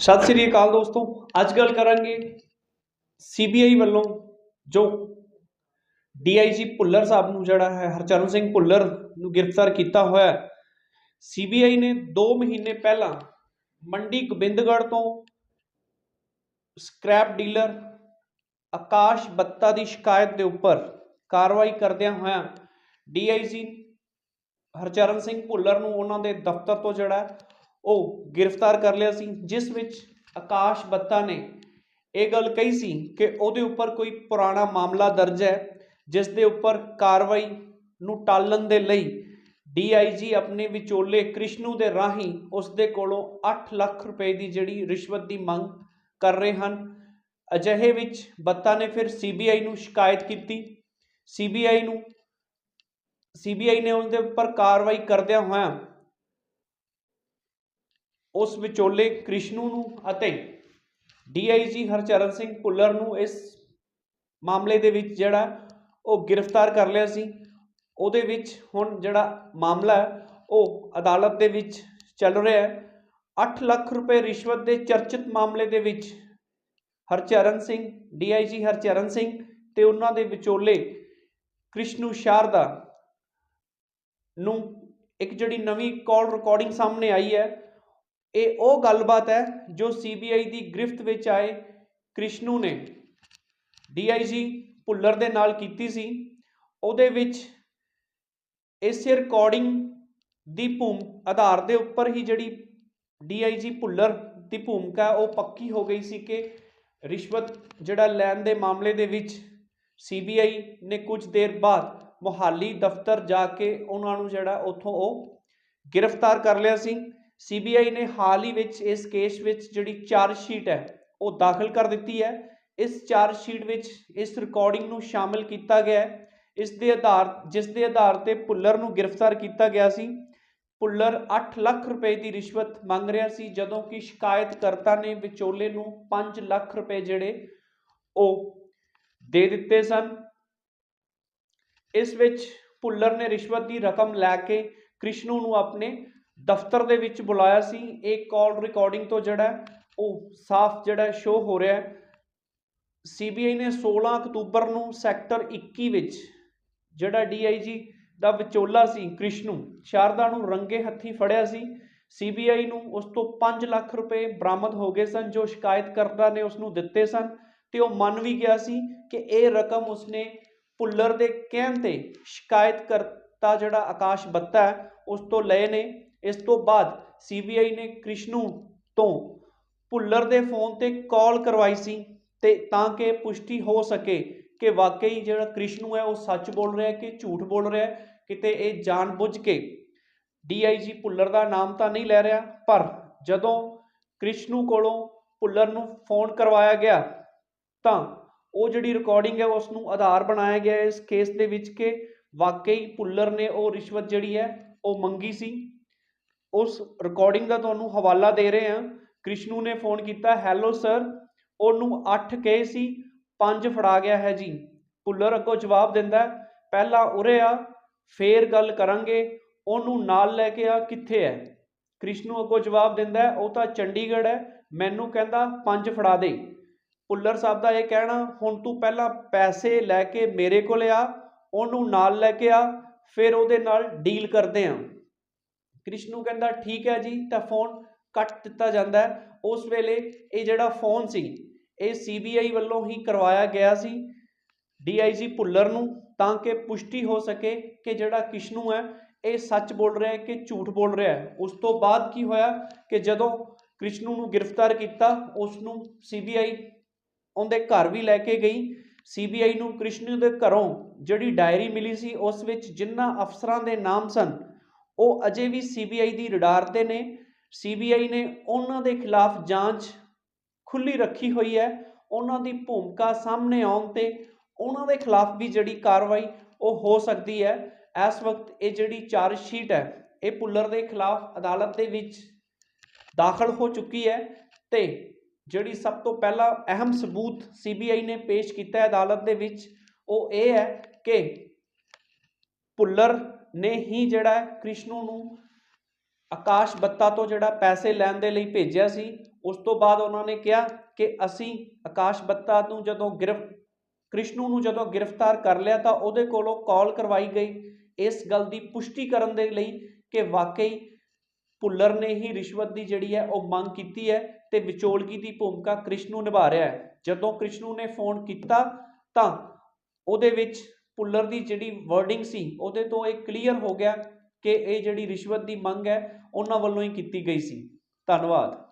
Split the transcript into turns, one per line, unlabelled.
ਸਤਿ ਸ੍ਰੀ ਅਕਾਲ ਦੋਸਤੋ, ਅੱਜ ਗੱਲ ਕਰਾਂਗੇ ਸੀਬੀਆਈ ਵੱਲੋਂ ਜੋ ਡੀਆਈਜੀ ਭੁੱਲਰ ਸਾਹਿਬ ਨੂੰ ਜਿਹੜਾ ਹੈ, ਹਰਚਰਨ ਸਿੰਘ ਭੁੱਲਰ ਨੂੰ ਗ੍ਰਿਫਤਾਰ ਕੀਤਾ ਹੋਇਆ ਹੈ। ਸੀਬੀਆਈ ਨੇ 2 ਮਹੀਨੇ ਪਹਿਲਾਂ ਮੰਡੀ ਗੋਬਿੰਦਗੜ੍ਹ ਤੋਂ ਸਕ੍ਰੈਪ ਡੀਲਰ ਆਕਾਸ਼ ਬੱਤਾ ਦੀ ਸ਼ਿਕਾਇਤ ਦੇ ਉੱਪਰ ਕਾਰਵਾਈ ਕਰਦਿਆਂ ਹੋਇਆਂ ਡੀਆਈਜੀ ਹਰਚਰਨ ਸਿੰਘ ਭੁੱਲਰ ਨੂੰ ਉਹਨਾਂ ਦੇ ਦਫ਼ਤਰ ਤੋਂ ਜਿਹੜਾ ਉਹ ਗ੍ਰਿਫਤਾਰ ਕਰ ਲਿਆ ਸੀ, ਜਿਸ ਵਿੱਚ ਆਕਾਸ਼ ਬੱਤਾ ਨੇ ਇਹ ਗੱਲ ਕਹੀ ਸੀ ਕਿ ਉਹਦੇ ਉੱਪਰ ਕੋਈ ਪੁਰਾਣਾ ਮਾਮਲਾ ਦਰਜ ਹੈ, ਜਿਸ ਦੇ ਉੱਪਰ ਕਾਰਵਾਈ ਨੂੰ ਟਾਲਣ ਦੇ ਲਈ ਡੀਆਈਜੀ ਆਪਣੇ ਵਿਚੋਲੇ ਕ੍ਰਿਸ਼ਨੂ ਦੇ ਰਾਹੀਂ ਉਸ ਦੇ ਕੋਲੋਂ 8 ਲੱਖ ਰੁਪਏ ਦੀ ਜਿਹੜੀ ਰਿਸ਼ਵਤ ਦੀ ਮੰਗ ਕਰ ਰਹੇ ਹਨ। ਅਜਿਹੇ ਵਿੱਚ ਬੱਤਾ ਨੇ ਫਿਰ ਸੀਬੀਆਈ ਨੂੰ ਸ਼ਿਕਾਇਤ ਕੀਤੀ। ਸੀਬੀਆਈ ਨੂੰ ਸੀਬੀਆਈ ਨੇ ਉਸ ਦੇ ਉੱਪਰ ਕਾਰਵਾਈ ਕਰਦਿਆਂ ਹੋਇਆਂ ਉਸ ਵਿਚੋਲੇ ਕ੍ਰਿਸ਼ਨੂ ਨੂੰ ਅਤੇ ਡੀਆਈਜੀ ਹਰਚਰਨ ਸਿੰਘ ਭੁੱਲਰ ਨੂੰ ਇਸ ਮਾਮਲੇ ਦੇ ਵਿੱਚ ਜਿਹੜਾ ਉਹ ਗ੍ਰਿਫਤਾਰ ਕਰ ਲਿਆ ਸੀ, ਉਹਦੇ ਵਿੱਚ ਹੁਣ ਜਿਹੜਾ ਮਾਮਲਾ ਹੈ, ਉਹ ਅਦਾਲਤ ਦੇ ਵਿੱਚ ਚੱਲ ਰਿਹਾ ਹੈ। 8 ਲੱਖ ਰੁਪਏ ਰਿਸ਼ਵਤ ਦੇ ਚਰਚਿਤ ਮਾਮਲੇ ਦੇ ਵਿੱਚ ਹਰਚਰਨ ਸਿੰਘ ਡੀਆਈਜੀ ਹਰਚਰਨ ਸਿੰਘ ਤੇ ਉਹਨਾਂ ਦੇ ਵਿਚੋਲੇ ਕ੍ਰਿਸ਼ਨੂ ਸ਼ਾਰਦਾ ਨੂੰ ਇੱਕ ਜਿਹੜੀ ਨਵੀਂ ਕਾਲ ਰਿਕਾਰਡਿੰਗ ਸਾਹਮਣੇ ਆਈ ਹੈ ਇਹ ਉਹ ਗੱਲਬਾਤ ਹੈ ਜੋ ਸੀਬੀਆਈ ਦੀ ਗ੍ਰਿਫਤ ਵਿੱਚ ਆਏ ਕ੍ਰਿਸ਼ਨੂ ਨੇ। ਡੀਆਈਜੀ ਭੁੱਲਰ ਦੇ ਨਾਲ ਕੀਤੀ ਸੀ। ਉਹਦੇ ਵਿੱਚ ਇਸੇ ਰਿਕਾਰਡਿੰਗ ਦੀ ਭੂਮ, ਆਧਾਰ ਦੇ ਉੱਪਰ ਹੀ ਜਿਹੜੀ ਡੀਆਈਜੀ ਭੁੱਲਰ ਦੀ ਭੂਮਿਕਾ ਉਹ ਪੱਕੀ ਹੋ ਗਈ ਸੀ ਕਿ ਰਿਸ਼ਵਤ ਜਿਹੜਾ ਲੈਣ ਦੇ ਮਾਮਲੇ ਦੇ ਵਿੱਚ ਸੀਬੀਆਈ ਨੇ ਕੁਝ ਦੇਰ ਬਾਅਦ ਮੁਹਾਲੀ ਦਫ਼ਤਰ ਜਾ ਕੇ ਉਹਨਾਂ ਨੂੰ ਜਿਹੜਾ ਉੱਥੋਂ ਉਹ ਗ੍ਰਿਫਤਾਰ ਕਰ ਲਿਆ ਸੀ। ਸੀਬੀਆਈ ਨੇ ਹਾਲ ਹੀ ਵਿੱਚ ਇਸ ਕੇਸ ਵਿੱਚ ਜਿਹੜੀ ਚਾਰਜ ਸ਼ੀਟ ਹੈ, ਉਹ ਦਾਖਲ ਕਰ ਦਿੱਤੀ ਹੈ। ਇਸ ਚਾਰਜ ਸ਼ੀਟ ਵਿੱਚ ਇਸ ਰਿਕਾਰਡਿੰਗ ਨੂੰ ਸ਼ਾਮਿਲ ਕੀਤਾ ਗਿਆ ਹੈ। ਇਸ ਦੇ ਆਧਾਰ, ਜਿਸ ਦੇ ਆਧਾਰ ਤੇ ਭੁੱਲਰ ਨੂੰ ਗ੍ਰਿਫਤਾਰ ਕੀਤਾ ਗਿਆ ਸੀ। ਭੁੱਲਰ 8 ਲੱਖ ਰੁਪਏ ਦੀ ਰਿਸ਼ਵਤ ਮੰਗ ਰਿਹਾ ਸੀ, ਜਦੋਂ ਕਿ ਸ਼ਿਕਾਇਤਕਰਤਾ ਨੇ ਵਿਚੋਲੇ ਨੂੰ 5 ਲੱਖ ਰੁਪਏ ਜਿਹੜੇ ਉਹ ਦੇ ਦਿੱਤੇ ਸਨ। ਇਸ ਵਿੱਚ ਭੁੱਲਰ ਨੇ ਰਿਸ਼ਵਤ ਦੀ ਰਕਮ ਲੈ ਕੇ ਕ੍ਰਿਸ਼ਨੂ ਨੂੰ ਆਪਣੇ ਦਫ਼ਤਰ ਦੇ ਵਿੱਚ ਬੁਲਾਇਆ ਸੀ। ਇਹ ਕਾਲ ਰਿਕਾਰਡਿੰਗ ਤੋਂ ਜਿਹੜਾ ਉਹ ਸਾਫ਼ ਜਿਹੜਾ ਸ਼ੋ ਹੋ ਰਿਹਾ ਹੈ। ਸੀਬੀਆਈ ਨੇ 16 ਅਕਤੂਬਰ ਨੂੰ ਸੈਕਟਰ 21 ਵਿੱਚ ਜਿਹੜਾ ਡੀਆਈਜੀ ਦਾ ਵਿਚੋਲਾ ਸੀ, ਕ੍ਰਿਸ਼ਨੂ, ਸ਼ਾਰਦਾ ਨੂੰ ਰੰਗੇ ਹੱਥੀ ਫੜਿਆ ਸੀ। ਸੀਬੀਆਈ ਨੂੰ ਉਸ ਤੋਂ 5 ਲੱਖ ਰੁਪਏ ਬਰਾਮਦ ਹੋ ਗਏ ਸਨ, ਜੋ ਸ਼ਿਕਾਇਤਕਰਤਾ ਨੇ ਉਸ ਨੂੰ ਦਿੱਤੇ ਸਨ। ਤੇ ਉਹ ਮੰਨ ਵੀ ਗਿਆ ਸੀ ਕਿ ਇਹ ਰਕਮ ਉਸਨੇ ਭੁੱਲਰ ਦੇ ਕਹਿਣ ਤੇ ਸ਼ਿਕਾਇਤ ਕਰਤਾ ਜਿਹੜਾ ਆਕਾਸ਼ ਬੱਤਾ ਹੈ, ਉਸ ਤੋਂ ਲਏ ਨੇ। ਇਸ ਤੋਂ ਬਾਅਦ ਸੀਬੀਆਈ ਨੇ ਕ੍ਰਿਸ਼ਨੂ ਤੋਂ ਭੁੱਲਰ ਦੇ ਫੋਨ ਤੇ ਕਾਲ ਕਰਵਾਈ ਸੀ ਤੇ ਤਾਂ ਕਿ ਪੁਸ਼ਟੀ ਹੋ ਸਕੇ ਕਿ ਵਾਕਈ ਜਿਹੜਾ ਕ੍ਰਿਸ਼ਨੂ ਹੈ ਉਹ ਸੱਚ ਬੋਲ ਰਿਹਾ ਹੈ ਕਿ ਝੂਠ ਬੋਲ ਰਿਹਾ ਹੈ, ਕਿਤੇ ਇਹ ਜਾਣਬੁੱਝ ਕੇ ਡੀਆਈਜੀ ਭੁੱਲਰ ਦਾ ਨਾਮ ਤਾਂ ਨਹੀਂ ਲੈ ਰਿਹਾ, ਪਰ ਜਦੋਂ ਕ੍ਰਿਸ਼ਨੂ ਕੋਲੋਂ ਭੁੱਲਰ ਨੂੰ ਫੋਨ ਕਰਵਾਇਆ ਗਿਆ, ਤਾਂ ਉਹ ਜਿਹੜੀ ਰਿਕਾਰਡਿੰਗ ਹੈ ਉਸ ਨੂੰ ਆਧਾਰ ਬਣਾਇਆ ਗਿਆ ਇਸ ਕੇਸ ਦੇ ਵਿੱਚ ਕਿ ਵਾਕਈ ਭੁੱਲਰ ਨੇ ਉਹ ਰਿਸ਼ਵਤ ਜਿਹੜੀ ਹੈ ਉਹ ਮੰਗੀ ਸੀ। ਉਸ ਰਿਕਾਰਡਿੰਗ ਦਾ ਤੁਹਾਨੂੰ ਹਵਾਲਾ ਦੇ ਰਹੇ ਹਾਂ। ਕ੍ਰਿਸ਼ਨੂ ਨੇ ਫੋਨ ਕੀਤਾ ਹੈਲੋ ਸਰ ਉਹਨੂੰ 8 ਕਹੇ ਸੀ 5 ਫੜਾ ਗਿਆ ਹੈ ਜੀ। ਭੁੱਲਰ ਅੱਗੋਂ ਜਵਾਬ ਦਿੰਦਾ ਪਹਿਲਾਂ ਉਰੇ ਆ, ਫੇਰ ਗੱਲ ਕਰਾਂਗੇ। ਉਹਨੂੰ ਨਾਲ ਲੈ ਕੇ ਆ, ਕਿੱਥੇ ਹੈ? ਕ੍ਰਿਸ਼ਨੂ ਅੱਗੋਂ ਜਵਾਬ ਦਿੰਦਾ ਉਹ ਤਾਂ ਚੰਡੀਗੜ੍ਹ ਹੈ, ਮੈਨੂੰ ਕਹਿੰਦਾ 5 ਫੜਾ ਦੇ। ਭੁੱਲਰ ਸਾਹਿਬ ਦਾ ਇਹ ਕਹਿਣਾ, ਹੁਣ ਤੂੰ ਪਹਿਲਾਂ ਪੈਸੇ ਲੈ ਕੇ ਮੇਰੇ ਕੋਲ ਆ, ਉਹਨੂੰ ਨਾਲ ਲੈ ਕੇ ਆ, ਫਿਰ ਉਹਦੇ ਨਾਲ ਡੀਲ ਕਰਦੇ ਆਂ। ਕ੍ਰਿਸ਼ਨੂ ਕਹਿੰਦਾ, ਠੀਕ ਹੈ ਜੀ, ਤਾਂ ਫੋਨ ਕੱਟ ਦਿੱਤਾ ਜਾਂਦਾ ਹੈ। ਉਸ ਵੇਲੇ ਇਹ ਜਿਹੜਾ ਫੋਨ ਸੀ, ਇਹ ਸੀਬੀਆਈ ਵੱਲੋਂ ਹੀ ਕਰਵਾਇਆ ਗਿਆ ਸੀ ਡੀਆਈਜੀ ਭੁੱਲਰ ਨੂੰ, ਤਾਂ ਕਿ ਪੁਸ਼ਟੀ ਹੋ ਸਕੇ ਕਿ ਜਿਹੜਾ ਕ੍ਰਿਸ਼ਨੂ ਹੈ, ਇਹ ਸੱਚ ਬੋਲ ਰਿਹਾ ਹੈ ਕਿ ਝੂਠ ਬੋਲ ਰਿਹਾ ਹੈ। ਉਸ ਤੋਂ ਬਾਅਦ ਕੀ ਹੋਇਆ ਕਿ ਜਦੋਂ ਕ੍ਰਿਸ਼ਨੂ ਨੂੰ ਗ੍ਰਿਫਤਾਰ ਕੀਤਾ, ਉਸ ਨੂੰ ਸੀਬੀਆਈ ਉਹਦੇ ਘਰ ਵੀ ਲੈ ਕੇ ਗਈ। ਸੀਬੀਆਈ ਨੂੰ ਕ੍ਰਿਸ਼ਨੂ ਦੇ ਘਰੋਂ ਜਿਹੜੀ ਡਾਇਰੀ ਮਿਲੀ ਸੀ, ਉਸ ਵਿੱਚ ਜਿੰਨਾ ਅਫਸਰਾਂ ਦੇ ਨਾਮ ਸਨ ਉਹ ਅਜੇ ਵੀ ਸੀਬੀਆਈ ਦੀ ਰਡਾਰ ਤੇ ਨੇ। ਸੀਬੀਆਈ ਨੇ ਉਹਨਾਂ ਦੇ ਖਿਲਾਫ ਜਾਂਚ ਖੁੱਲੀ ਰੱਖੀ ਹੋਈ ਹੈ। ਉਹਨਾਂ ਦੀ ਭੂਮਿਕਾ ਸਾਹਮਣੇ ਆਉਣ ਤੇ ਉਹਨਾਂ ਦੇ ਖਿਲਾਫ ਵੀ ਜਿਹੜੀ ਕਾਰਵਾਈ ਉਹ ਹੋ ਸਕਦੀ ਹੈ। ਇਸ ਵਕਤ ਇਹ ਜਿਹੜੀ ਚਾਰਜ ਸ਼ੀਟ ਹੈ, ਇਹ ਪੁੱਲਰ ਦੇ ਖਿਲਾਫ ਅਦਾਲਤ ਦੇ ਵਿੱਚ ਦਾਖਲ ਹੋ ਚੁੱਕੀ ਹੈ ਤੇ ਜਿਹੜੀ ਸਭ ਤੋਂ ਪਹਿਲਾ ਅਹਿਮ ਸਬੂਤ ਸੀਬੀਆਈ ਨੇ ਪੇਸ਼ ਕੀਤਾ ਹੈ ਅਦਾਲਤ ਦੇ ਵਿੱਚ, ਉਹ ਇਹ ਹੈ ਕਿ ਪੁੱਲਰ ਨੇ ਹੀ ਜਿਹੜਾ ਹੈ ਕ੍ਰਿਸ਼ਨੂ ਨੂੰ ਆਕਾਸ਼ ਬੱਤਾ ਤੋਂ ਜਿਹੜਾ ਪੈਸੇ ਲੈਣ ਦੇ ਲਈ ਭੇਜਿਆ ਸੀ, ਉਸ ਤੋਂ ਬਾਅਦ ਉਹਨਾਂ ਨੇ ਕਿਹਾ ਕਿ ਅਸੀਂ ਆਕਾਸ਼ ਬੱਤਾ ਨੂੰ ਜਦੋਂ ਗ੍ਰਿਫ, ਕ੍ਰਿਸ਼ਨੂ ਨੂੰ ਜਦੋਂ ਗ੍ਰਿਫਤਾਰ ਕਰ ਲਿਆ ਤਾਂ ਉਹਦੇ ਕੋਲੋਂ ਕਾਲ ਕਰਵਾਈ ਗਈ। ਇਸ ਗੱਲ ਦੀ ਪੁਸ਼ਟੀ ਕਰਨ ਦੇ ਲਈ ਕਿ ਵਾਕਈ ਭੁੱਲਰ ਨੇ ਹੀ ਰਿਸ਼ਵਤ ਦੀ ਜਿਹੜੀ ਹੈ ਉਹ ਮੰਗ ਕੀਤੀ ਹੈ ਤੇ ਵਿਚੋਲਗੀ ਦੀ ਭੂਮਿਕਾ ਕ੍ਰਿਸ਼ਨੂ ਨਿਭਾ ਰਿਹਾ ਹੈ। ਜਦੋਂ ਕ੍ਰਿਸ਼ਨੂ ਨੇ ਫੋਨ ਕੀਤਾ ਤਾਂ ਉਹਦੇ ਵਿੱਚ ਭੁੱਲਰ ਦੀ ਜਿਹੜੀ ਵਰਡਿੰਗ ਸੀ, ਉਹਦੇ ਤੋਂ ਇਹ ਕਲੀਅਰ ਹੋ ਗਿਆ ਕਿ ਇਹ ਜਿਹੜੀ ਰਿਸ਼ਵਤ ਦੀ ਮੰਗ ਹੈ, ਉਹਨਾਂ ਵੱਲੋਂ ਹੀ ਕੀਤੀ ਗਈ ਸੀ। ਧੰਨਵਾਦ।